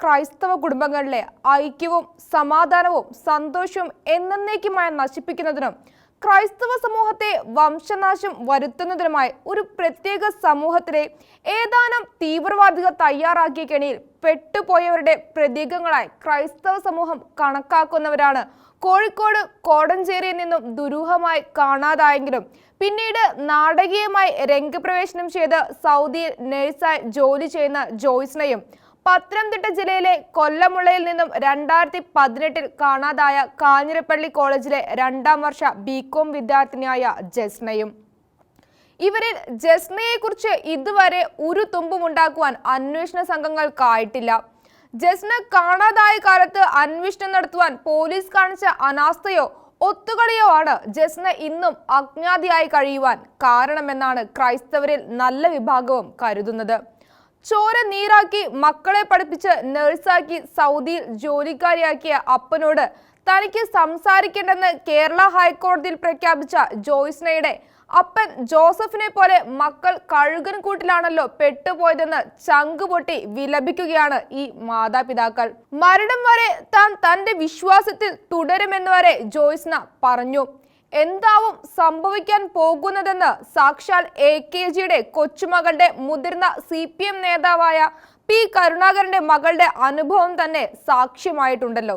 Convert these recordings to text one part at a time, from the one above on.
ക്രൈസ്തവ കുടുംബങ്ങളിലെ ഐക്യവും സമാധാനവും സന്തോഷവും എന്നേക്കുമായി നശിപ്പിക്കുന്നതിനും ക്രൈസ്തവ സമൂഹത്തെ വംശനാശം വരുത്തുന്നതിനുമായി ഒരു പ്രത്യേക സമൂഹത്തിലെ ഏതാനും തീവ്രവാദികൾ തയ്യാറാക്കിയ കെണിയിൽ പെട്ടുപോയവരുടെ പ്രതീകങ്ങളായി ക്രൈസ്തവ സമൂഹം കണക്കാക്കുന്നവരാണ്. കോഴിക്കോട് കോടഞ്ചേരിയിൽ നിന്നും ദുരൂഹമായി കാണാതായെങ്കിലും പിന്നീട് നാടകീയമായി രംഗപ്രവേശനം ചെയ്ത് സൗദിയിൽ നഴ്സായി ജോലി ചെയ്യുന്ന ജോയ്സിനെയും പത്തനംതിട്ട ജില്ലയിലെ കൊല്ലമുളയിൽ നിന്നും രണ്ടായിരത്തി പതിനെട്ടിൽ കാണാതായ കാഞ്ഞിരപ്പള്ളി കോളേജിലെ രണ്ടാം വർഷ ബികോം വിദ്യാർത്ഥിനിയായ ജസ്നയും. ഇവരിൽ ജസ്നയെ കുറിച്ച് ഇതുവരെ ഒരു തുമ്പും ഉണ്ടാക്കുവാൻ അന്വേഷണ സംഘങ്ങൾക്കായിട്ടില്ല. ജസ്ന കാണാതായ കാലത്ത് അന്വേഷണം നടത്തുവാൻ പോലീസ് കാണിച്ച അനാസ്ഥയോ ഒത്തുകളിയോ ആണ് ജസ്ന ഇന്നും അജ്ഞാതിയായി കഴിയുവാൻ കാരണമെന്നാണ് ക്രൈസ്തവരിൽ നല്ല വിഭാഗവും കരുതുന്നത്. ചോര നീരാക്കി മക്കളെ പഠിപ്പിച്ച് നഴ്സാക്കി സൗദിയിൽ ജോലിക്കാരിയാക്കിയ അപ്പനോട് തനിക്ക് സംസാരിക്കേണ്ടെന്ന് കേരള ഹൈക്കോടതിയിൽ പ്രഖ്യാപിച്ച ജോയ്സ്നയുടെ അപ്പൻ ജോസഫിനെ പോലെ മക്കൾ കഴുകൻ കൂട്ടിലാണല്ലോ പെട്ടുപോയതെന്ന് ചങ്കുപൊട്ടി വിലപിക്കുകയാണ് ഈ മാതാപിതാക്കൾ. മരണം വരെ താൻ തന്റെ വിശ്വാസത്തിൽ തുടരുമെന്ന് വരെ ജോയ്സ്ന പറഞ്ഞു. എന്താവും സംഭവിക്കാൻ പോകുന്നതെന്ന് സാക്ഷാൽ എ കെ ജിയുടെ കൊച്ചുമകളുടെ മുതിർന്ന സി പി എം നേതാവായ പി കരുണാകരന്റെ മകളുടെ അനുഭവം തന്നെ സാക്ഷ്യമായിട്ടുണ്ടല്ലോ.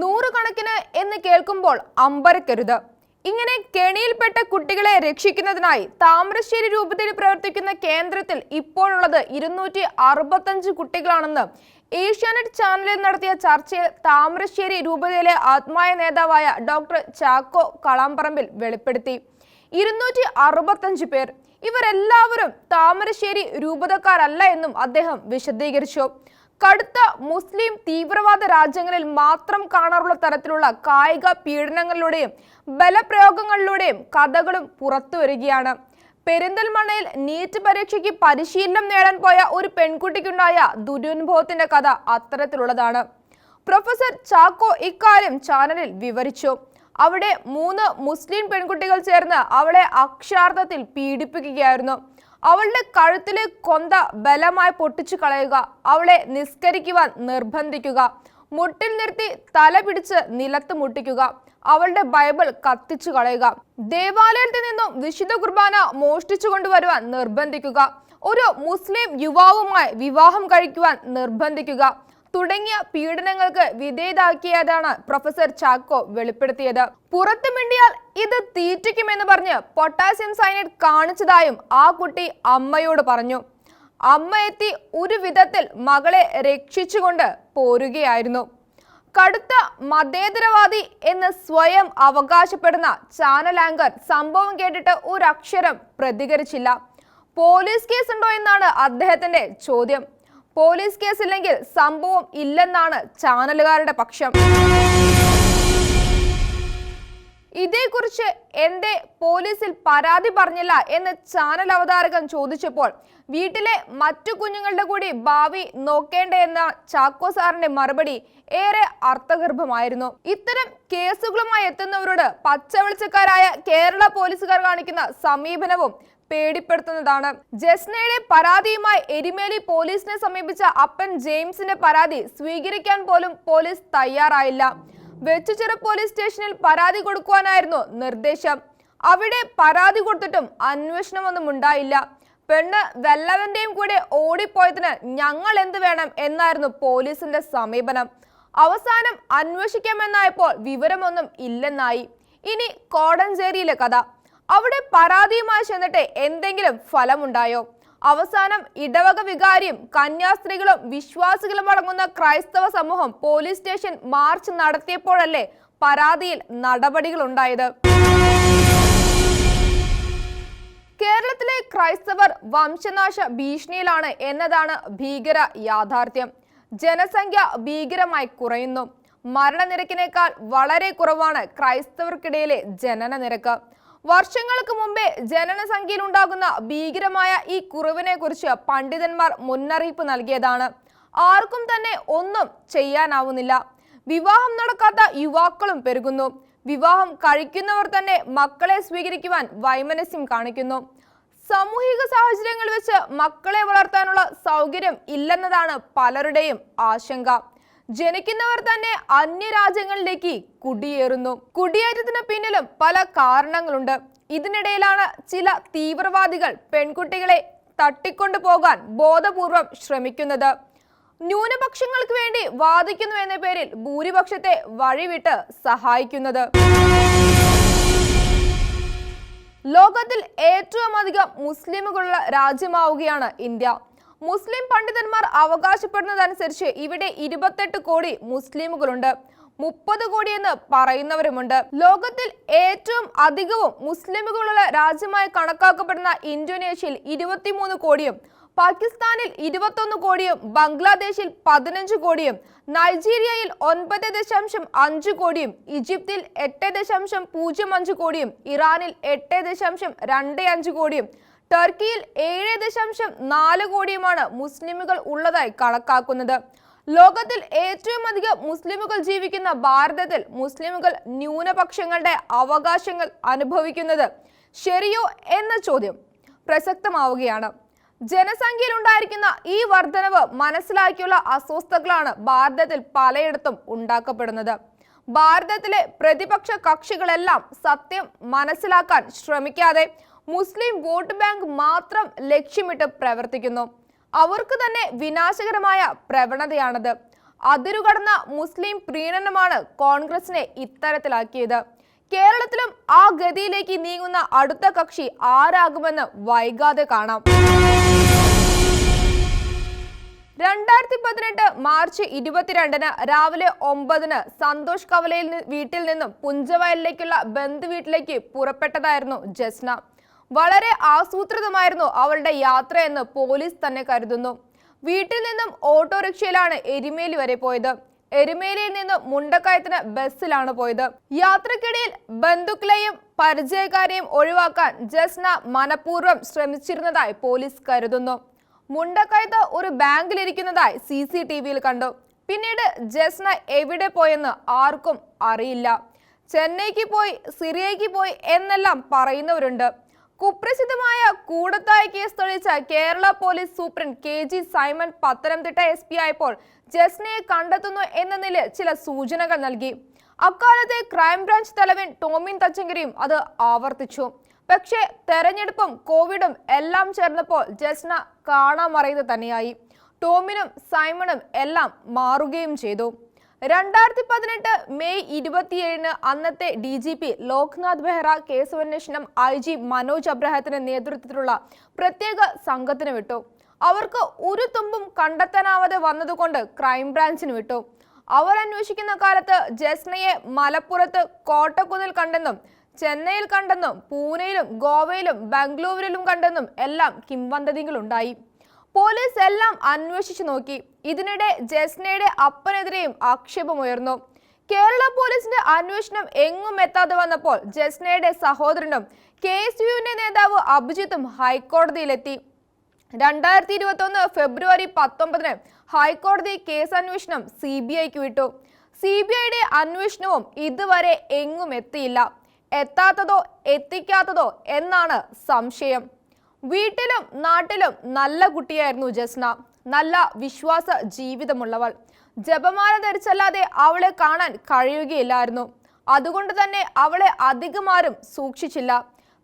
നൂറുകണക്കിന് എന്ന് കേൾക്കുമ്പോൾ അമ്പരക്കരുത്. ഇങ്ങനെ കെണിയിൽപ്പെട്ട കുട്ടികളെ രക്ഷിക്കുന്നതിനായി താമരശ്ശേരി രൂപത്തിൽ പ്രവർത്തിക്കുന്ന കേന്ദ്രത്തിൽ ഇപ്പോഴുള്ളത് ഇരുന്നൂറ്റി അറുപത്തഞ്ച് കുട്ടികളാണെന്ന് ഏഷ്യാനെറ്റ് ചാനലിൽ നടത്തിയ ചർച്ചയിൽ താമരശ്ശേരി രൂപതയിലെ ആത്മായ നേതാവായ ഡോക്ടർ ചാക്കോ കളാമ്പറമ്പിൽ വെളിപ്പെടുത്തി. ഇരുന്നൂറ്റി അറുപത്തഞ്ച് പേർ. ഇവരെല്ലാവരും താമരശ്ശേരി രൂപതക്കാരല്ല എന്നും അദ്ദേഹം വിശദീകരിച്ചു. കടുത്ത മുസ്ലിം തീവ്രവാദ രാജ്യങ്ങളിൽ മാത്രം കാണാറുള്ള തരത്തിലുള്ള കായിക പീഡനങ്ങളിലൂടെയും ബലപ്രയോഗങ്ങളിലൂടെയും കഥകളും പുറത്തു വരികയാണ് പെരിന്തൽമണ്ണയിൽ നീറ്റ് പരീക്ഷയ്ക്ക് പരിശീലനം നേടാൻ പോയ ഒരു പെൺകുട്ടിക്കുണ്ടായ ദുരനുഭവത്തിന്റെ കഥ അത്തരത്തിലുള്ളതാണ്. പ്രൊഫസർ ചാക്കോ ഇക്കാര്യം ചാനലിൽ വിവരിച്ചു. അവിടെ മൂന്ന് മുസ്ലിം പെൺകുട്ടികൾ ചേർന്ന് അവളെ അക്ഷരാർത്ഥത്തിൽ പീഡിപ്പിക്കുകയായിരുന്നു. അവളുടെ കഴുത്തിലെ കൊന്ത ബലമായി പൊട്ടിച്ചു കളയുക അവളെ നിസ്കരിക്കുവാൻ നിർബന്ധിക്കുക മുട്ടിൽ നിർത്തി തല പിടിച്ച് നിലത്ത് മുട്ടിക്കുക അവളുടെ ബൈബിൾ കത്തിച്ചു കളയുക. ദേവാലയത്തിൽ നിന്നും വിശുദ്ധ കുർബാന മോഷ്ടിച്ചു കൊണ്ടുവരുവാൻ നിർബന്ധിക്കുക. ഒരു മുസ്ലിം യുവാവുമായി വിവാഹം കഴിക്കുവാൻ നിർബന്ധിക്കുക. തുടങ്ങിയ പീഡനങ്ങൾക്ക് വിധേയതാക്കിയതാണ് പ്രൊഫസർ ചാക്കോ വെളിപ്പെടുത്തിയത്. പുറത്തു മിണ്ടിയാൽ ഇത് തീറ്റിക്കുമെന്ന് പറഞ്ഞ് പൊട്ടാസ്യം സൈനൈഡ് കാണിച്ചതായും ആ കുട്ടി അമ്മയോട് പറഞ്ഞു. അമ്മ എത്തി ഒരു വിധത്തിൽ മകളെ രക്ഷിച്ചുകൊണ്ട് പോരുകയായിരുന്നു. കടുത്ത മതേതരവാദി എന്ന് സ്വയം അവകാശപ്പെടുന്ന ചാനൽ ആങ്കർ സംഭവം കേട്ടിട്ട് ഒരക്ഷരം പ്രതികരിച്ചില്ല. പോലീസ് കേസ് ഉണ്ടോ എന്നാണ് അദ്ദേഹത്തിന്റെ ചോദ്യം. പോലീസ് കേസില്ലെങ്കിൽ സംഭവം ഇല്ലെന്നാണ് ചാനലുകാരുടെ പക്ഷം. ഇതേക്കുറിച്ച് എന്റെ പോലീസിൽ പരാതി പറഞ്ഞില്ല എന്ന് ചാനൽ അവതാരകൻ ചോദിച്ചപ്പോൾ വീട്ടിലെ മറ്റു കുഞ്ഞുങ്ങളുടെ കൂടി ഭാവി നോക്കേണ്ട എന്ന ചാക്കോ സാറിന്റെ മറുപടി ഏറെ അർത്ഥഗർഭമായിരുന്നു. ഇത്തരം കേസുകളുമായി എത്തുന്നവരോട് പച്ചവെളിച്ചക്കാരായ കേരള പോലീസുകാർ കാണിക്കുന്ന സമീപനവും പേടിപ്പെടുത്തുന്നതാണ്. ജസ്നയുടെ പരാതിയുമായി എരിമേലി പോലീസിനെ സമീപിച്ച അപ്പൻ ജെയിംസിന്റെ പരാതി സ്വീകരിക്കാൻ പോലും പോലീസ് തയ്യാറായില്ല. വെച്ചുചിറ പോലീസ് സ്റ്റേഷനിൽ പരാതി കൊടുക്കുവാനായിരുന്നു നിർദ്ദേശം. അവിടെ പരാതി കൊടുത്തിട്ടും അന്വേഷണമൊന്നും ഉണ്ടായില്ല. പെണ്ണ് വെല്ലവന്റെയും കൂടെ ഓടിപ്പോയതിന് ഞങ്ങൾ എന്ത് വേണം എന്നായിരുന്നു പോലീസിന്റെ സമീപനം. അവസാനം അന്വേഷിക്കാമെന്നായപ്പോൾ വിവരമൊന്നും ഇല്ലെന്നായി. ഇനി കോടഞ്ചേരിയിലെ കഥ. അവിടെ പരാതിയുമായി ചെന്നിട്ട് എന്തെങ്കിലും ഫലമുണ്ടായോ? അവസാനം ഇടവക വികാരിയും കന്യാസ്ത്രീകളും വിശ്വാസികളും അടങ്ങുന്ന ക്രൈസ്തവ സമൂഹം പോലീസ് സ്റ്റേഷൻ മാർച്ച് നടത്തിയപ്പോഴല്ലേ പരാതിയിൽ നടപടികൾ ഉണ്ടായത്. കേരളത്തിലെ ക്രൈസ്തവർ വംശനാശ ഭീഷണിയിലാണ് എന്നതാണ് ഭീകര യാഥാർത്ഥ്യം. ജനസംഖ്യ ഭീകരമായി കുറയുന്നു. മരണനിരക്കിനേക്കാൾ വളരെ കുറവാണ് ക്രൈസ്തവർക്കിടയിലെ ജനന നിരക്ക് വർഷങ്ങൾക്ക് മുമ്പേ ജനനസംഖ്യയിൽ ഉണ്ടാകുന്ന ഭീകരമായ ഈ കുറവിനെ കുറിച്ച് പണ്ഡിതന്മാർ മുന്നറിയിപ്പ് നൽകിയതാണ്. ആർക്കും തന്നെ ഒന്നും ചെയ്യാനാവുന്നില്ല. വിവാഹം നടക്കാത്ത യുവാക്കളും പെരുകുന്നു. വിവാഹം കഴിക്കുന്നവർ തന്നെ മക്കളെ സ്വീകരിക്കുവാൻ വൈമനസ്യം കാണിക്കുന്നു. സാമൂഹിക സാഹചര്യങ്ങൾ വെച്ച് മക്കളെ വളർത്താനുള്ള സൗകര്യം ഇല്ലെന്നതാണ് പലരുടെയും ആശങ്ക. ജനിക്കുന്നവർ തന്നെ അന്യരാജ്യങ്ങളിലേക്ക് കുടിയേറുന്നു. കുടിയേറ്റത്തിന് പിന്നിലും പല കാരണങ്ങളുണ്ട്. ഇതിനിടയിലാണ് ചില തീവ്രവാദികൾ പെൺകുട്ടികളെ തട്ടിക്കൊണ്ടു പോകാൻ ബോധപൂർവം ശ്രമിക്കുന്നത്. ന്യൂനപക്ഷങ്ങൾക്ക് വേണ്ടി വാദിക്കുന്നു എന്ന പേരിൽ ഭൂരിപക്ഷത്തെ വഴിവിട്ട് സഹായിക്കുന്നത്. ലോകത്തിൽ ഏറ്റവും അധികം മുസ്ലിമുകളുള്ള രാജ്യമാവുകയാണ് ഇന്ത്യ. മുസ്ലിം പണ്ഡിതന്മാർ അവകാശപ്പെടുന്നതനുസരിച്ച് ഇവിടെ ഇരുപത്തെട്ട് കോടി മുസ്ലിമുകളുണ്ട്. മുപ്പത് കോടി എന്ന് പറയുന്നവരുമുണ്ട്. ലോകത്തിൽ ഏറ്റവും അധികവും മുസ്ലിമുകളുള്ള രാജ്യമായി കണക്കാക്കപ്പെടുന്ന ഇന്തോനേഷ്യയിൽ ഇരുപത്തിമൂന്ന് കോടിയും പാകിസ്ഥാനിൽ ഇരുപത്തൊന്ന് കോടിയും ബംഗ്ലാദേശിൽ പതിനഞ്ച് കോടിയും നൈജീരിയയിൽ ഒൻപത് ദശാംശം അഞ്ച് കോടിയും ഈജിപ്തിൽ എട്ട് ദശാംശം പൂജ്യം അഞ്ച് കോടിയും ഇറാനിൽ എട്ട് ദശാംശം രണ്ട് അഞ്ച് കോടിയും ടർക്കിയിൽ ഏഴ് ദശാംശം നാല് കോടിയുമാണ് മുസ്ലിമുകൾ ഉള്ളതായി കണക്കാക്കുന്നത്. ലോകത്തിൽ ഏറ്റവും അധികം മുസ്ലിമുകൾ ജീവിക്കുന്ന ഭാരതത്തിൽ മുസ്ലിമുകൾ ന്യൂനപക്ഷങ്ങളുടെ അവകാശങ്ങൾ അനുഭവിക്കുന്നത് ശരിയോ എന്ന ചോദ്യം പ്രസക്തമാവുകയാണ്. ജനസംഖ്യയിൽ ഉണ്ടായിരിക്കുന്ന ഈ വർധനവ് മനസ്സിലാക്കിയുള്ള അസ്വസ്ഥതകളാണ് ഭാരതത്തിൽ പലയിടത്തും ഉണ്ടാക്കപ്പെടുന്നത്. ഭാരതത്തിലെ പ്രതിപക്ഷ കക്ഷികളെല്ലാം സത്യം മനസ്സിലാക്കാൻ ശ്രമിക്കാതെ മുസ്ലിം വോട്ട് ബാങ്ക് മാത്രം ലക്ഷ്യമിട്ട് പ്രവർത്തിക്കുന്നു. അവർക്ക് തന്നെ വിനാശകരമായ പ്രവണതയാണത്. അതിരുകടന്ന മുസ്ലിം പ്രീണനമാണ് കോൺഗ്രസിനെ ഇത്തരത്തിലാക്കിയത്. കേരളത്തിലും ആ ഗതിയിലേക്ക് നീങ്ങുന്ന അടുത്ത കക്ഷി ആരാകുമെന്ന് വൈകാതെ കാണാം. രണ്ടായിരത്തി പതിനെട്ട് മാർച്ച് ഇരുപത്തിരണ്ടിന് രാവിലെ ഒമ്പതിന് സന്തോഷ് കവലയിൽ വീട്ടിൽ നിന്നും പുഞ്ചവയലിലേക്കുള്ള ബന്ധു വീട്ടിലേക്ക് പുറപ്പെട്ടതായിരുന്നു ജസ്ന. വളരെ ആസൂത്രിതമായിരുന്നു അവളുടെ യാത്രയെന്ന് പോലീസ് തന്നെ കരുതുന്നു. വീട്ടിൽ നിന്നും ഓട്ടോറിക്ഷയിലാണ് എരുമേലി വരെ പോയത്. എരുമേലിയിൽ നിന്ന് മുണ്ടക്കയത്തിന് ബസ്സിലാണ് പോയത്. യാത്രക്കിടയിൽ ബന്ധുക്കളെയും പരിചയക്കാരെയും ഒഴിവാക്കാൻ ജസ്ന മനഃപൂർവം ശ്രമിച്ചിരുന്നതായി പോലീസ് കരുതുന്നു. മുണ്ടക്കയത്ത് ഒരു ബാങ്കിലിരിക്കുന്നതായി സി സി ടി വിയിൽ കണ്ടു. പിന്നീട് ജസ്ന എവിടെ പോയെന്ന് ആർക്കും അറിയില്ല. ചെന്നൈക്ക് പോയി സിറിയയ്ക്ക് പോയി എന്നെല്ലാം പറയുന്നവരുണ്ട്. കുപ്രസിദ്ധമായ കൂടത്തായ കേസ് തെളിയിച്ച Kerala police superintendent K G Simon Pathanamthitta S P ആയപ്പോൾ ജസ്നയെ കണ്ടെത്തുന്നു എന്ന നിലയിൽ ചില സൂചനകൾ നൽകി. അക്കാലത്തെ ക്രൈംബ്രാഞ്ച് തലവൻ ടോമിൻ തച്ചങ്കരിയും അത് ആവർത്തിച്ചു. പക്ഷേ തെരഞ്ഞെടുപ്പും കോവിഡും എല്ലാം ചേർന്നപ്പോൾ ജസ്ന കാണാമറിയത് തന്നെയായി. ടോമിനും സൈമണും എല്ലാം മാറുകയും ചെയ്തു. രണ്ടായിരത്തി പതിനെട്ട് മെയ് ഇരുപത്തിയേഴിന് അന്നത്തെ D G P Loknath Behra കേസന്വേഷണം I G Manoj അബ്രഹത്തിന്റെ നേതൃത്വത്തിലുള്ള പ്രത്യേക സംഘത്തിന് വിട്ടു. അവർക്ക് ഒരു തുമ്പും കണ്ടെത്താനാവാതെ വന്നതുകൊണ്ട് ക്രൈംബ്രാഞ്ചിന് വിട്ടു. അവർ അന്വേഷിക്കുന്ന കാലത്ത് ജസ്നയെ മലപ്പുറത്ത് കോട്ടക്കുന്നിൽ കണ്ടെന്നും ചെന്നൈയിൽ കണ്ടെന്നും പൂനെയിലും ഗോവയിലും ബാംഗ്ലൂരിലും കണ്ടെന്നും എല്ലാം കിംവന്തതികളുണ്ടായി പോലീസ് എല്ലാം അന്വേഷിച്ചു നോക്കി. ഇതിനിടെ ജസ്നയുടെ അപ്പനെതിരെയും ആക്ഷേപമുയർന്നു. കേരള പോലീസിന്റെ അന്വേഷണം എങ്ങും എത്താതെ വന്നപ്പോൾ ജസ്നയുടെ സഹോദരനും കെ എസ് യുവിന്റെ നേതാവ് അഭിജിത്തും ഹൈക്കോടതിയിലെത്തി. രണ്ടായിരത്തി ഇരുപത്തി ഒന്ന് ഫെബ്രുവരി പത്തൊമ്പതിന് ഹൈക്കോടതി കേസ് അന്വേഷണം സി ബി ഐക്ക് വിട്ടു. സി ബി ഐയുടെ അന്വേഷണവും ഇതുവരെ എങ്ങും എത്തിയില്ല. എത്താത്തതോ എത്തിക്കാത്തതോ എന്നാണ് സംശയം. വീട്ടിലും നാട്ടിലും നല്ല കുട്ടിയായിരുന്നു ജസ്ന. നല്ല വിശ്വാസ ജീവിതമുള്ളവൾ. ജപമാല ധരിച്ചല്ലാതെ അവളെ കാണാൻ കഴിയുകയില്ലായിരുന്നു. അതുകൊണ്ട് തന്നെ അവളെ അധികമാരും സൂക്ഷിച്ചില്ല.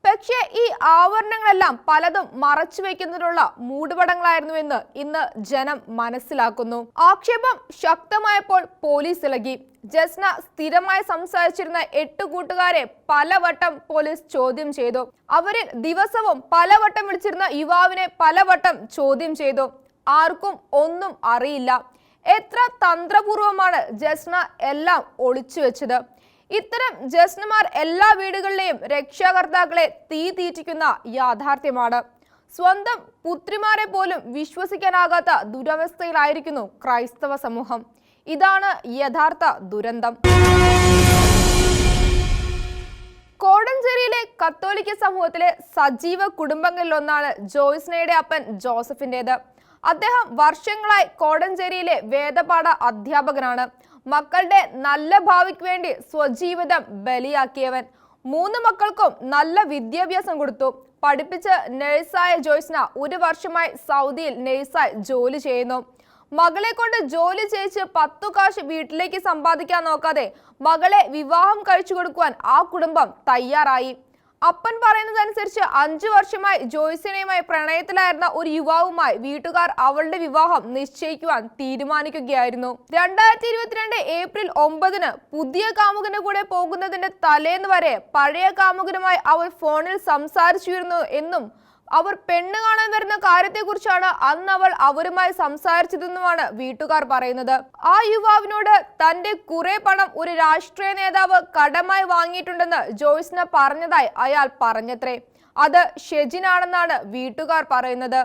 പക്ഷേ ഈ ആവരണങ്ങളെല്ലാം പലതും മറച്ചു വെക്കുന്നതിനുള്ള മൂടുപടങ്ങളായിരുന്നുവെന്ന് ഇന്ന് ജനം മനസ്സിലാക്കുന്നു. ആക്ഷേപം ശക്തമായപ്പോൾ പോലീസ് ഇളകി. ജസ്ന സ്ഥിരമായി സംസാരിച്ചിരുന്ന എട്ട് കൂട്ടുകാരെ പലവട്ടം പോലീസ് ചോദ്യം ചെയ്തു. അവരിൽ ദിവസവും പലവട്ടം വിളിച്ചിരുന്ന യുവാവിനെ പലവട്ടം ചോദ്യം ചെയ്തു. ആർക്കും ഒന്നും അറിയില്ല. എത്ര തന്ത്രപൂർവമാണ് ജസ്ന എല്ലാം ഒളിച്ചു വെച്ചത്. ഇത്തരം ജസ്നമാർ എല്ലാ വീടുകളിലെയും രക്ഷാകർത്താക്കളെ തീ തീറ്റിക്കുന്ന യാഥാർത്ഥ്യമാണ്. സ്വന്തം പുത്രിമാരെ പോലും വിശ്വസിക്കാനാകാത്ത ദുരവസ്ഥയിലായിരിക്കുന്നു ക്രൈസ്തവ സമൂഹം. ഇതാണ് യഥാർത്ഥ ദുരന്തം. കോടഞ്ചേരിയിലെ കത്തോലിക്ക സമൂഹത്തിലെ സജീവ കുടുംബങ്ങളിലൊന്നാണ് ജോയ്സ്നയുടെ അപ്പൻ ജോസഫിന്റേത് അദ്ദേഹം വർഷങ്ങളായി കോടഞ്ചേരിയിലെ വേദപാഠ അധ്യാപകനാണ്. മക്കളുടെ നല്ല ഭാവിക്ക് വേണ്ടി സ്വജീവിതം ബലിയാക്കിയവൻ. മൂന്ന് മക്കൾക്കും നല്ല വിദ്യാഭ്യാസം കൊടുത്തു. പഠിപ്പിച്ച് നഴ്സായ ജോയ്സ്ന ഒരു വർഷമായി സൗദിയിൽ നഴ്സായി ജോലി ചെയ്യുന്നു. മകളെ കൊണ്ട് ജോലി ചെയ്യിച്ച് പത്തു കാശ് വീട്ടിലേക്ക് സമ്പാദിക്കാൻ നോക്കാതെ മകളെ വിവാഹം കഴിച്ചു കൊടുക്കുവാൻ ആ കുടുംബം തയ്യാറായി. അപ്പൻ പറയുന്നതനുസരിച്ച് അഞ്ചു വർഷമായി ജോയ്സിനെയുമായി പ്രണയത്തിലായിരുന്ന ഒരു യുവാവുമായി വീട്ടുകാർ അവളുടെ വിവാഹം നിശ്ചയിക്കുവാൻ തീരുമാനിക്കുകയായിരുന്നു. രണ്ടായിരത്തി ഇരുപത്തിരണ്ട് ഏപ്രിൽ ഒമ്പതിന് പുതിയ കാമുകന്റെ കൂടെ പോകുന്നതിന്റെ തലേന്ന് വരെ പഴയ കാമുകനുമായി അവൾ ഫോണിൽ സംസാരിച്ചിരുന്നു എന്നും അവർ പെണ്ണ് കാണാൻ വരുന്ന കാര്യത്തെക്കുറിച്ചാണ് അന്ന് അവൾ അവരുമായി സംസാരിച്ചതെന്നുമാണ് വീട്ടുകാർ പറയുന്നത്. ആ യുവാവിനോട് തന്റെ കുറെ പണം ഒരു രാഷ്ട്രീയ നേതാവ് കടമായി വാങ്ങിയിട്ടുണ്ടെന്ന് ജോയ്സിന് പറഞ്ഞതായി അയാൾ പറഞ്ഞത്രേ. അത് ഷെജിനാണെന്നാണ് വീട്ടുകാർ പറയുന്നത്.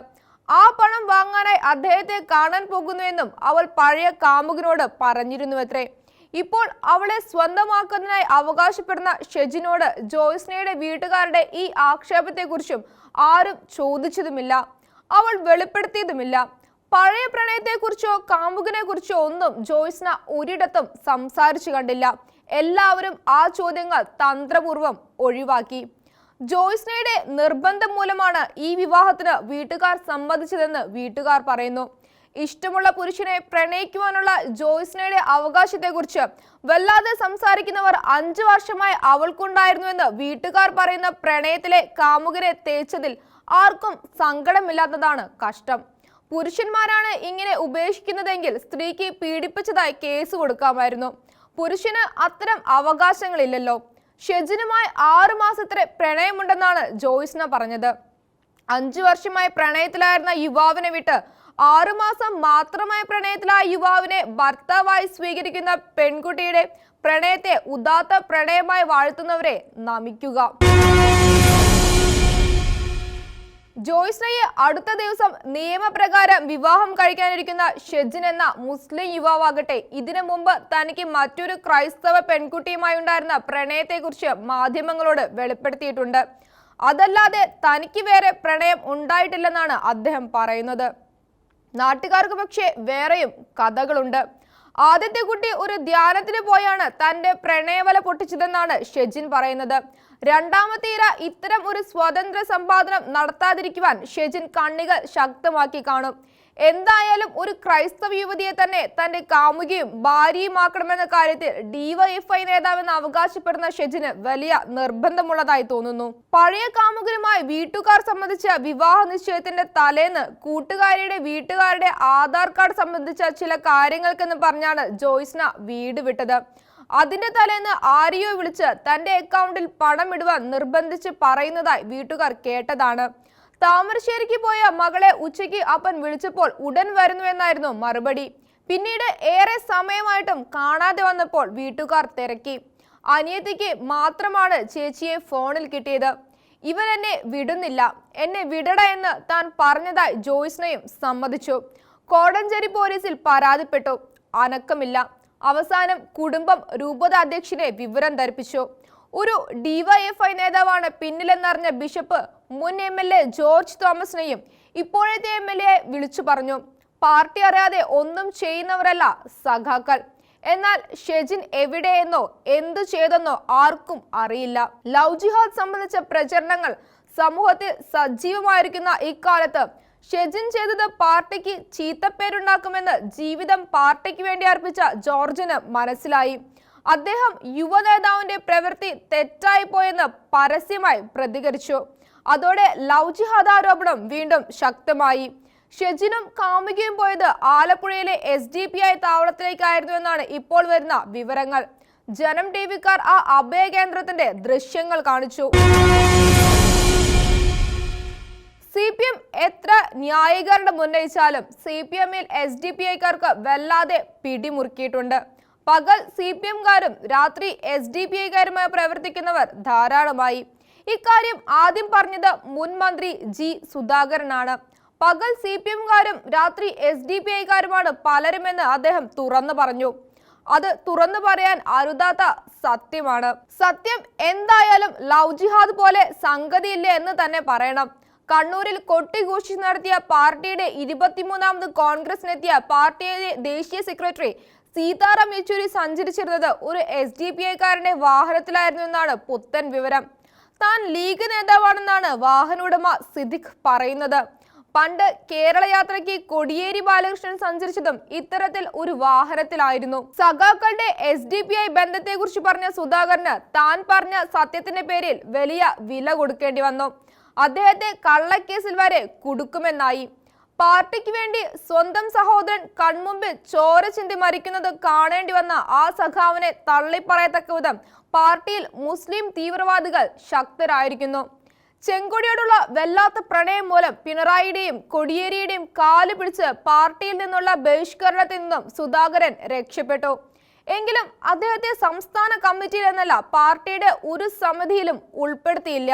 ആ പണം വാങ്ങാനായി അദ്ദേഹത്തെ കാണാൻ പോകുന്നുവെന്നും അവൾ പഴയ കാമുകനോട് പറഞ്ഞിരുന്നുവത്രേ. ഇപ്പോൾ അവളെ സ്വന്തമാക്കുന്നതിനായി അവകാശപ്പെടുന്ന ഷെജിനോട് ജോയ്സ്നയുടെ വീട്ടുകാരുടെ ഈ ആക്ഷേപത്തെക്കുറിച്ചും ആരും ചോദിച്ചതുമില്ല. അവൾ വെളിപ്പെടുത്തിയതുമില്ല. പഴയ പ്രണയത്തെക്കുറിച്ചോ കാമുകനെക്കുറിച്ചോ ഒന്നും ജോയ്സ്ന ഒരിടത്തും സംസാരിച്ചു കണ്ടില്ല. എല്ലാവരും ആ ചോദ്യങ്ങൾ തന്ത്രപൂർവം ഒഴിവാക്കി. ജോയ്സ്നയുടെ നിർബന്ധം മൂലമാണ് ഈ വിവാഹത്തിന് വീട്ടുകാർ സമ്മതിച്ചതെന്ന് വീട്ടുകാർ പറയുന്നു. ഇഷ്ടമുള്ള പുരുഷനെ പ്രണയിക്കുവാനുള്ള ജോയ്സ്നയുടെ അവകാശത്തെക്കുറിച്ച് വല്ലാതെ സംസാരിക്കുന്നവർ അഞ്ചു വർഷമായി അവൾക്കുണ്ടായിരുന്നുവെന്ന് വീട്ടുകാർ പറയുന്ന പ്രണയത്തിലെ കാമുകരെ തേച്ചതിൽ ആർക്കും സങ്കടമില്ലാത്തതാണ് കഷ്ടം. പുരുഷന്മാരാണ് ഇങ്ങനെ ഉപേക്ഷിക്കുന്നതെങ്കിൽ സ്ത്രീക്ക് പീഡിപ്പിച്ചതായി കേസ് കൊടുക്കാമായിരുന്നു. പുരുഷന് അത്തരം അവകാശങ്ങളില്ലല്ലോ. ഷെജിനുമായി ആറു മാസത്തെ പ്രണയമുണ്ടെന്നാണ് ജോയ്സ്ന പറഞ്ഞത്. അഞ്ചു വർഷമായി പ്രണയത്തിലായിരുന്ന യുവാവിനെ വിട്ട് ആറുമാസം മാത്രമായ പ്രണയത്തിലായ യുവാവിനെ ഭർത്താവായി സ്വീകരിക്കുന്ന പെൺകുട്ടിയുടെ പ്രണയത്തെ ഉദാത്ത പ്രണയമായി വാഴ്ത്തുന്നവരെ നമിക്കുക. ജോയ്സ്നയെ അടുത്ത ദിവസം നിയമപ്രകാരം വിവാഹം കഴിക്കാനിരിക്കുന്ന ഷെജിൻ എന്ന മുസ്ലിം യുവാവാകട്ടെ ഇതിനു മുമ്പ് തനിക്ക് മറ്റൊരു ക്രൈസ്തവ പെൺകുട്ടിയുമായി ഉണ്ടായിരുന്ന പ്രണയത്തെക്കുറിച്ച് മാധ്യമങ്ങളോട് വെളിപ്പെടുത്തിയിട്ടുണ്ട്. അതല്ലാതെ തനിക്ക് വേറെ പ്രണയം ഉണ്ടായിട്ടില്ലെന്നാണ് അദ്ദേഹം പറയുന്നത്. നാട്ടുകാർക്ക് പക്ഷേ വേറെയും കഥകളുണ്ട്. ആദ്യത്തെ കുട്ടി ഒരു ധ്യാനത്തിന് പോയാണ് തന്റെ പ്രണയവല പൊട്ടിച്ചതെന്നാണ് ഷെജിൻ പറയുന്നത്. രണ്ടാമത്തെ ഇര ഇത്തരം ഒരു സ്വതന്ത്ര സമ്പാദനം നടത്താതിരിക്കുവാൻ ഷെജിൻ കണ്ണികൾ ശക്തമാക്കി കാണും. എന്തായാലും ഒരു ക്രൈസ്തവ യുവതിയെ തന്നെ തന്റെ കാമുകിയും ഭാര്യയുമാക്കണമെന്ന കാര്യത്തിൽ ഡിവൈഎഫ്ഐ നേതാവെന്ന് അവകാശപ്പെടുന്ന ഷെജിന് വലിയ നിർബന്ധമുള്ളതായി തോന്നുന്നു. പഴയ കാമുകനുമായി വീട്ടുകാർ സംബന്ധിച്ച വിവാഹ നിശ്ചയത്തിന്റെ തലേന്ന് കൂട്ടുകാരിയുടെ വീട്ടുകാരുടെ ആധാർ കാർഡ് സംബന്ധിച്ച ചില കാര്യങ്ങൾക്കെന്ന് പറഞ്ഞാണ് ജോയ്സ്ന വീട് വിട്ടത്. അതിന്റെ തലേന്ന് ആരെയോ വിളിച്ച് തന്റെ അക്കൗണ്ടിൽ പണം ഇടുവാൻ നിർബന്ധിച്ച് പറയുന്നതായി വീട്ടുകാർ കേട്ടതാണ്. താമരശ്ശേരിക്ക് പോയ മകളെ ഉച്ചയ്ക്ക് അപ്പൻ വിളിച്ചപ്പോൾ ഉടൻ വരുന്നുവെന്നായിരുന്നു മറുപടി. പിന്നീട് ഏറെ സമയമായിട്ടും കാണാതെ വന്നപ്പോൾ വീട്ടുകാർ തിരക്കി. അനിയത്തിക്ക് മാത്രമാണ് ചേച്ചിയെ ഫോണിൽ കിട്ടിയത്. ഇവൻ എന്നെ വിടുന്നില്ല. എന്നെ വിടട എന്ന് താൻ പറഞ്ഞതായി ജോയ്സ്നയും സമ്മതിച്ചു. കോടഞ്ചേരി പോലീസിൽ പരാതിപ്പെട്ടു. അനക്കമില്ല. അവസാനം കുടുംബം രൂപത അധ്യക്ഷനെ വിവരം ധരിപ്പിച്ചു. ഒരു ഡിവൈഎഫ്ഐ നേതാവാണ് പിന്നിലെന്നറിഞ്ഞ ബിഷപ്പ് മുൻ എം എൽ എ ജോർജ് തോമസിനെയും ഇപ്പോഴത്തെ എം എൽ എ വിളിച്ചു പറഞ്ഞു. പാർട്ടി അറിയാതെ ഒന്നും ചെയ്യുന്നവരല്ല സഖാക്കൾ. എന്നാൽ ഷെജിൻ എവിടെയെന്നോ എന്തു ചെയ്തെന്നോ ആർക്കും അറിയില്ല. ലവ് ജിഹാദ് സംബന്ധിച്ച പ്രചരണങ്ങൾ സമൂഹത്തിൽ സജീവമായിരിക്കുന്ന ഇക്കാലത്ത് ഷെജിൻ ചെയ്തത് പാർട്ടിക്ക് ചീത്തപ്പേരുണ്ടാക്കുമെന്ന് ജീവിതം പാർട്ടിക്ക് വേണ്ടി അർപ്പിച്ച ജോർജിന് മനസ്സിലായി. അദ്ദേഹം യുവനേതാവിന്റെ പ്രവൃത്തി തെറ്റായി പോയെന്ന് പരസ്യമായി പ്രതികരിച്ചു. അതോടെ ലവ് ജിഹാദ് ആരോപണം വീണ്ടും ശക്തമായി. ഷെജിനും കാമുകയും പോയത് ആലപ്പുഴയിലെ എസ് ഡി പി ഐ താവളത്തിലേക്കായിരുന്നു എന്നാണ് ഇപ്പോൾ വരുന്ന വിവരങ്ങൾ. ജനം ടി വിക്കാർ ആ അഭയ കേന്ദ്രത്തിന്റെ ദൃശ്യങ്ങൾ കാണിച്ചു. സി പി എം എത്ര ന്യായീകരണം ഉന്നയിച്ചാലും സി പി എമ്മിൽ എസ് ഡി പി ഐക്കാർക്ക് വല്ലാതെ പിടിമുറുക്കിയിട്ടുണ്ട്. പകൽ സി പി എംകാരും രാത്രി എസ് ഡി പി ഐക്കാരുമായി പ്രവർത്തിക്കുന്നവർ ധാരാളമായി. ഇക്കാര്യം ആദ്യം പറഞ്ഞത് മുൻ മന്ത്രി ജി സുധാകരനാണ്. പകൽ സി പി എംകാരും രാത്രി എസ് ഡി പി ഐക്കാരുമാണ് പലരുമെന്ന് അദ്ദേഹം തുറന്നു പറഞ്ഞു. അത് തുറന്നു പറയാൻ അരുതാത്ത സത്യമാണ്. സത്യം എന്തായാലും ലവ് ജിഹാദ് പോലെ സംഗതിയില്ല എന്ന് തന്നെ പറയണം. കണ്ണൂരിൽ കൊട്ടിഘോഷിച്ച് നടത്തിയ പാർട്ടിയുടെ ഇരുപത്തിമൂന്നാമത് കോൺഗ്രസിനെത്തിയ പാർട്ടിയുടെ ദേശീയ സെക്രട്ടറി സീതാറാം യെച്ചൂരി സഞ്ചരിച്ചിരുന്നത് ഒരു എസ് ഡി പി ഐക്കാരന്റെ വാഹനത്തിലായിരുന്നു എന്നാണ് പുത്തൻ വിവരം. താൻ ലീഗ് നേതാവാണെന്നാണ് വാഹന ഉടമ സിദ്ദിഖ് പറയുന്നത്. പണ്ട് കേരള യാത്രയ്ക്ക് കൊടിയേരി ബാലകൃഷ്ണൻ സഞ്ചരിച്ചതും ഇത്തരത്തിൽ ഒരു വാഹനത്തിലായിരുന്നു. സഖാക്കളുടെ എസ് ഡി പി ഐ ബന്ധത്തെക്കുറിച്ച് പറഞ്ഞ സുധാകരന് താൻ പറഞ്ഞ സത്യത്തിന്റെ പേരിൽ വലിയ വില കൊടുക്കേണ്ടി വന്നു. അദ്ദേഹത്തെ കള്ളക്കേസിൽ വരെ കുടുക്കുമെന്നായി. പാർട്ടിക്ക് വേണ്ടി സ്വന്തം സഹോദരൻ കൺമുമ്പിൽ ചോര ചിന്തി മരിക്കുന്നത് കാണേണ്ടി വന്ന ആ സഖാവിനെ തള്ളിപ്പറയത്തക്ക വിധം പാർട്ടിയിൽ മുസ്ലിം തീവ്രവാദികൾ ശക്തരായിരിക്കുന്നു. ചെങ്കൊടിയോടുള്ള വല്ലാത്ത പ്രണയം മൂലം പിണറായിയുടെയും കൊടിയേരിയുടെയും കാൽ പിടിച്ച് പാർട്ടിയിൽ നിന്നുള്ള ബഹിഷ്കരണത്തിൽ നിന്നും സുധാകരൻ രക്ഷപ്പെട്ടു. എങ്കിലും അദ്ദേഹത്തെ സംസ്ഥാന കമ്മിറ്റിയിൽ എന്നല്ല പാർട്ടിയുടെ ഒരു സമിതിയിലും ഉൾപ്പെടുത്തിയില്ല.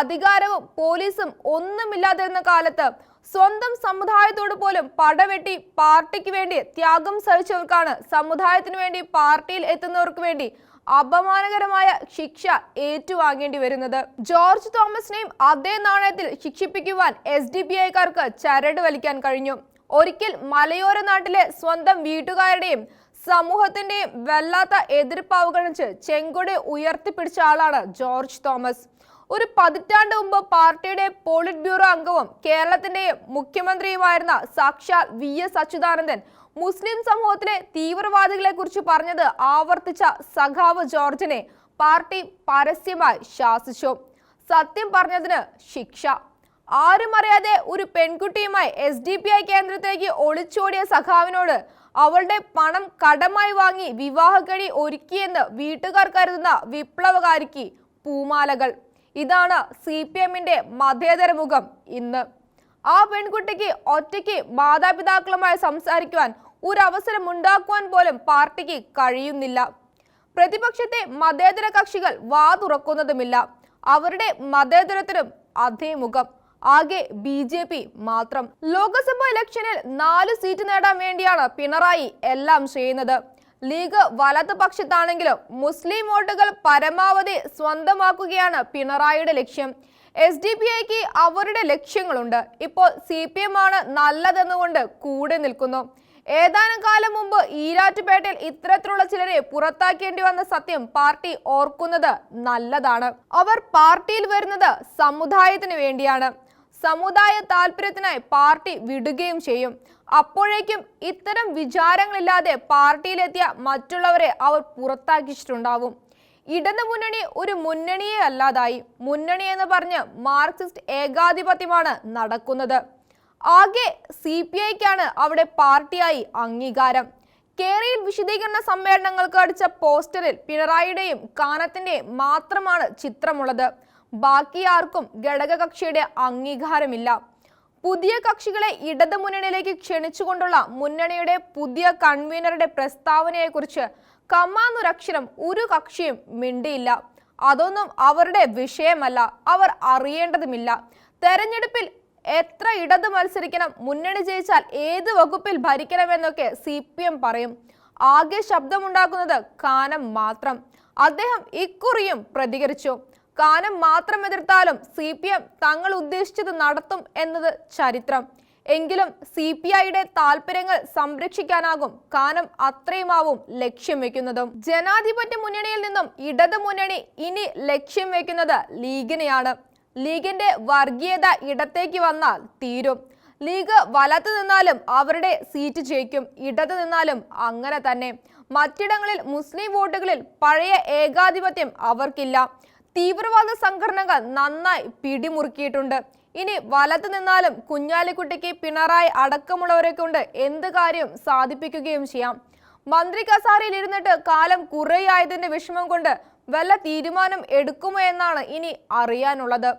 അധികാരവും പോലീസും ഒന്നുമില്ലാതിരുന്ന കാലത്ത് സ്വന്തം സമുദായത്തോട് പോലും പടവെട്ടി പാർട്ടിക്ക് വേണ്ടി ത്യാഗം സഹിച്ചവർക്കാണ് സമുദായത്തിന് വേണ്ടി പാർട്ടിയിൽ എത്തുന്നവർക്ക് വേണ്ടി അപമാനകരമായ ശിക്ഷ ഏറ്റുവാങ്ങേണ്ടി വരുന്നത്. ജോർജ് തോമസിനെയും അതേ നാണയത്തിൽ ശിക്ഷിപ്പിക്കുവാൻ എസ് ഡി പി ഐക്കാർക്ക് ചരട് വലിക്കാൻ കഴിഞ്ഞു. ഒരിക്കൽ മലയോര നാട്ടിലെ സ്വന്തം വീട്ടുകാരുടെയും സമൂഹത്തിന്റെയും വല്ലാത്ത എതിർപ്പ് അവഗണിച്ച് ചെങ്കൊടി ഉയർത്തിപ്പിടിച്ച ആളാണ് ജോർജ് തോമസ്. ഒരു പതിറ്റാണ്ട് മുമ്പ് പാർട്ടിയുടെ പോളിറ്റ് ബ്യൂറോ അംഗവും കേരളത്തിന്റെ മുഖ്യമന്ത്രിയുമായിരുന്ന സാക്ഷാൽ വി എസ് അച്യുതാനന്ദൻ മുസ്ലിം സമൂഹത്തിലെ തീവ്രവാദികളെ കുറിച്ച് പറഞ്ഞത് ആവർത്തിച്ച സഖാവ് ജോർജിനെ പാർട്ടി പരസ്യമായി ശാസിച്ചു. സത്യം പറഞ്ഞതിന് ശിക്ഷ. ആരും അറിയാതെ ഒരു പെൺകുട്ടിയുമായി എസ് ഡി പി ഐ കേന്ദ്രത്തിലേക്ക് ഒളിച്ചോടിയ സഖാവിനോട് അവളുടെ പണം കടമായി വാങ്ങി വിവാഹക്കഴി ഒരുക്കിയെന്ന് വീട്ടുകാർ കരുതുന്ന വിപ്ലവകാരിക്ക് പൂമാലകൾ. ഇതാണ് സി പി എമ്മിന്റെ മതേതര മുഖം ഇന്ന്. ആ പെൺകുട്ടിക്ക് ഒറ്റയ്ക്ക് മാതാപിതാക്കളുമായി സംസാരിക്കുവാൻ ഒരു അവസരം ഉണ്ടാക്കുവാൻ പോലും പാർട്ടിക്ക് കഴിയുന്നില്ല. പ്രതിപക്ഷത്തെ മതേതര കക്ഷികൾ വാതുറക്കുന്നതുമില്ല അവരുടെ മതേതരത്തിനും അതേ മുഖം. ആകെ ബി ജെ പി മാത്രം. ലോക്സഭാ ഇലക്ഷനിൽ നാല് സീറ്റ് നേടാൻ വേണ്ടിയാണ് പിണറായി എല്ലാം ചെയ്യുന്നത്. ലീഗ് വലതുപക്ഷത്താണെങ്കിലും മുസ്ലിം വോട്ടുകൾ പരമാവധി സ്വന്തമാക്കുകയാണ് പിണറായിയുടെ ലക്ഷ്യം. എസ് ഡി പി ഐക്ക് അവരുടെ ലക്ഷ്യങ്ങളുണ്ട്. ഇപ്പോൾ സി പി എം ആണ് നല്ലതെന്നുകൊണ്ട് കൂടെ നിൽക്കുന്നു. ഏതാനും കാലം മുമ്പ് ഈരാറ്റുപേട്ടയിൽ ഇത്തരത്തിലുള്ള ചിലരെ പുറത്താക്കേണ്ടി വന്ന സത്യം പാർട്ടി ഓർക്കുന്നത് നല്ലതാണ്. അവർ പാർട്ടിയിൽ വരുന്നത് സമുദായത്തിന് വേണ്ടിയാണ്. സമുദായ താല്പര്യത്തിനായി പാർട്ടി വിടുകയും ചെയ്യും. അപ്പോഴേക്കും ഇത്തരം വിചാരങ്ങളില്ലാതെ പാർട്ടിയിലെത്തിയ മറ്റുള്ളവരെ അവർ പുറത്താക്കിച്ചിട്ടുണ്ടാവും. ഇടതു മുന്നണി ഒരു മുന്നണിയെ അല്ലാതായി. മുന്നണി എന്ന് പറഞ്ഞ് മാർക്സിസ്റ്റ് ഏകാധിപത്യമാണ് നടക്കുന്നത്. ആകെ സി പി ഐക്കാണ് അവിടെ പാർട്ടിയായി അംഗീകാരം. കേരളയിൽ വിശദീകരണ സമ്മേളനങ്ങൾക്ക് അടിച്ച പോസ്റ്ററിൽ പിണറായിയുടെയും കാനത്തിന്റെയും മാത്രമാണ് ചിത്രമുള്ളത്. ബാക്കി ആർക്കും ഘടകകക്ഷിയുടെ അംഗീകാരമില്ല. പുതിയ കക്ഷികളെ ഇടതു മുന്നണിയിലേക്ക് ക്ഷണിച്ചുകൊണ്ടുള്ള മുന്നണിയുടെ പുതിയ കൺവീനറുടെ പ്രസ്താവനയെക്കുറിച്ച് കമാന്നൊരക്ഷരം ഒരു കക്ഷിയും മിണ്ടിയില്ല. അതൊന്നും അവരുടെ വിഷയമല്ല. അവർ അറിയേണ്ടതുമില്ല. തെരഞ്ഞെടുപ്പിൽ എത്ര ഇടത് മത്സരിക്കണം മുന്നണി ജയിച്ചാൽ ഏത് വകുപ്പിൽ ഭരിക്കണമെന്നൊക്കെ സി പി എം പറയും. ആകെ ശബ്ദമുണ്ടാക്കുന്നത് കാനം മാത്രം. അദ്ദേഹം ഇക്കുറിയും പ്രതികരിച്ചു. കാനം മാത്രം എതിർത്താലും സി പി എം തങ്ങൾ ഉദ്ദേശിച്ചത് നടത്തും എന്നത് ചരിത്രം. എങ്കിലും സി പി ഐയുടെ താല്പര്യങ്ങൾ സംരക്ഷിക്കാനാകും കാനം അത്രയുമാവും ലക്ഷ്യം വെക്കുന്നതും. ജനാധിപത്യ മുന്നണിയിൽ നിന്നും ഇടത് മുന്നണി ഇനി ലക്ഷ്യം വെക്കുന്നത് ലീഗിനെയാണ്. ലീഗിന്റെ വർഗീയത ഇടത്തേക്ക് വന്നാൽ തീരും. ലീഗ് വലത്ത് നിന്നാലും അവരുടെ സീറ്റ് ജയിക്കും ഇടത് നിന്നാലും അങ്ങനെ തന്നെ. മറ്റിടങ്ങളിൽ മുസ്ലിം വോട്ടുകളിൽ പഴയ ഏകാധിപത്യം അവർക്കില്ല. തീവ്രവാദ സംഘടനകൾ നന്നായി പിടിമുറുക്കിയിട്ടുണ്ട്. ഇനി വലത്ത് നിന്നാലും കുഞ്ഞാലിക്കുട്ടിക്ക് പിണറായി അടക്കമുള്ളവരെ കൊണ്ട് എന്ത് കാര്യം സാധിപ്പിക്കുകയും ചെയ്യാം. മന്ത്രി കസാരയിൽ ഇരുന്നിട്ട് കാലം കുറേയായതിന്റെ വിഷമം കൊണ്ട് വല്ല തീരുമാനം എടുക്കുമോ എന്നാണ് ഇനി അറിയാനുള്ളത്.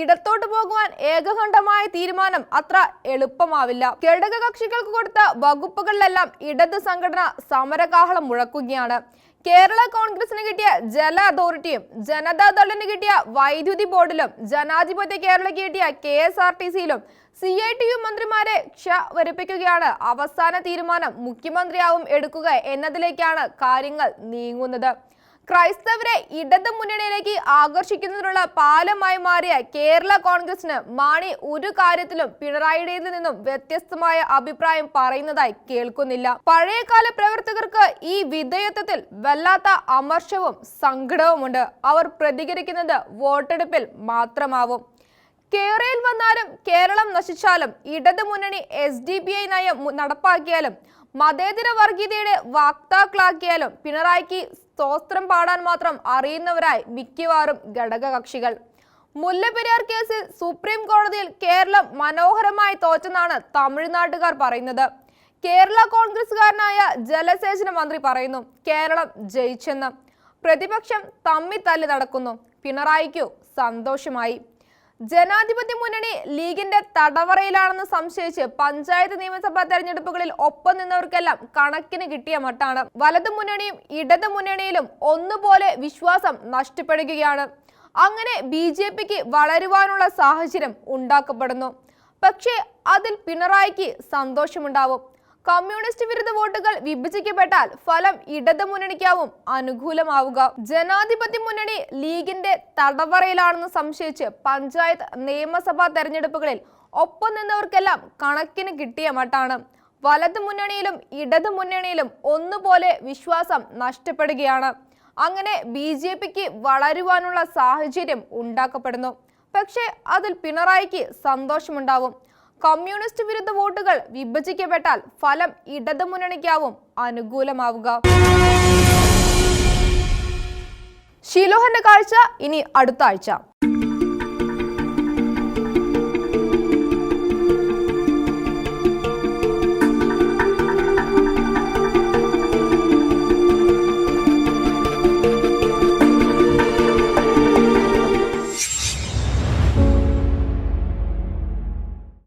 ഇടത്തോട്ട് പോകുവാൻ ഏകകണ്ഠമായ തീരുമാനം അത്ര എളുപ്പമാവില്ല. ഘടക കക്ഷികൾക്ക് കൊടുത്ത വകുപ്പുകളിലെല്ലാം ഇടത് സംഘടന സമരകാഹളം മുഴക്കുകയാണ്. കേരള കോൺഗ്രസിന് കിട്ടിയ ജല അതോറിറ്റിയും ജനതാദളിന് കിട്ടിയ വൈദ്യുതി ബോർഡിലും ജനാധിപത്യ കേരളയ്ക്ക് കിട്ടിയ കെ എസ് ആർ ടി സിയിലും സി ഐ ടി യു മന്ത്രിമാരെ ക്ഷ വരിപ്പിക്കുകയാണ്. അവസാന തീരുമാനം മുഖ്യമന്ത്രിയാവും എടുക്കുക എന്നതിലേക്കാണ് കാര്യങ്ങൾ നീങ്ങുന്നത്. ക്രൈസ്തവരെ ഇടത് മുന്നണിയിലേക്ക് ആകർഷിക്കുന്നതിനുള്ള പാലമായി മാറിയ കേരള കോൺഗ്രസിന് മാണി ഒരു കാര്യത്തിലും പിണറായിയുടേതിൽ നിന്നും വ്യത്യസ്തമായ അഭിപ്രായം പറയുന്നതായി കേൾക്കുന്നില്ല. പഴയകാല പ്രവർത്തകർക്ക് ഈ വിധേയത്വത്തിൽ വല്ലാത്ത അമർഷവും സങ്കടവുമുണ്ട്. അവർ പ്രതികരിക്കുന്നത് വോട്ടെടുപ്പിൽ മാത്രമാവും. കേരളയിൽ വന്നാലും കേരളം നശിച്ചാലും ഇടത് മുന്നണി എസ് ഡി പി ഐ നയം നടപ്പാക്കിയാലും മതേതര വർഗീയതയുടെ വാക്താക്കളാക്കിയാലും പിണറായിക്ക് സ്തോത്രം പാടാൻ മാത്രം അറിയുന്നവരായി മിക്കവാറും ഘടകകക്ഷികൾ. മുല്ലപ്പെരിയാർ കേസിൽ സുപ്രീം കോടതിയിൽ കേരളം മനോഹരമായി തോറ്റെന്നാണ് തമിഴ്നാട്ടുകാർ പറയുന്നത്. കേരള കോൺഗ്രസുകാരനായ ജലസേചന മന്ത്രി പറയുന്നു കേരളം ജയിച്ചെന്ന്. പ്രതിപക്ഷം തമ്മിത്തല്ലി നടക്കുന്നു. പിണറായിക്കു സന്തോഷമായി. ജനാധിപത്യ മുന്നണി ലീഗിന്റെ തടവറയിലാണെന്ന് സംശയിച്ച് പഞ്ചായത്ത് നിയമസഭാ തെരഞ്ഞെടുപ്പുകളിൽ ഒപ്പം നിന്നവർക്കെല്ലാം കണക്കിന് കിട്ടിയ മട്ടാണ്. വലതു മുന്നണിയും ഇടതു മുന്നണിയിലും ഒന്നുപോലെ വിശ്വാസം നഷ്ടപ്പെടുകയാണ്. അങ്ങനെ ബി ജെ പിക്ക് വളരുവാനുള്ള സാഹചര്യം ഉണ്ടാക്കപ്പെടുന്നു. പക്ഷേ അതിൽ പിണറായിക്ക് സന്തോഷമുണ്ടാവും. കമ്മ്യൂണിസ്റ്റ് വിരുദ്ധ വോട്ടുകൾ വിഭജിക്കപ്പെട്ടാൽ ഫലം ഇടത് മുന്നണിക്കാവും അനുകൂലമാവുക. ജനാധിപത്യ മുന്നണി ലീഗിന്റെ തടവറയിലാണെന്ന് സംശയിച്ച് പഞ്ചായത്ത് നിയമസഭാ തെരഞ്ഞെടുപ്പുകളിൽ ഒപ്പം നിന്നവർക്കെല്ലാം കണക്കിന് കിട്ടിയ മട്ടാണ്. വലത് മുന്നണിയിലും ഇടത് മുന്നണിയിലും ഒന്നുപോലെ വിശ്വാസം നഷ്ടപ്പെടുകയാണ്. അങ്ങനെ ബി ജെ പിക്ക് വളരുവാനുള്ള സാഹചര്യം ഉണ്ടാക്കപ്പെടുന്നു. പക്ഷേ അതിൽ പിണറായിക്ക് സന്തോഷമുണ്ടാവും. കമ്മ്യൂണിസ്റ്റ് വിരുദ്ധ വോട്ടുകൾ വിഭജിക്കപ്പെട്ടാൽ ഫലം ഇടതു മുന്നണിക്കാവും അനുകൂലമാവുക. ഷിലോഹന്റെ കാഴ്ച ഇനി അടുത്ത ആഴ്ച.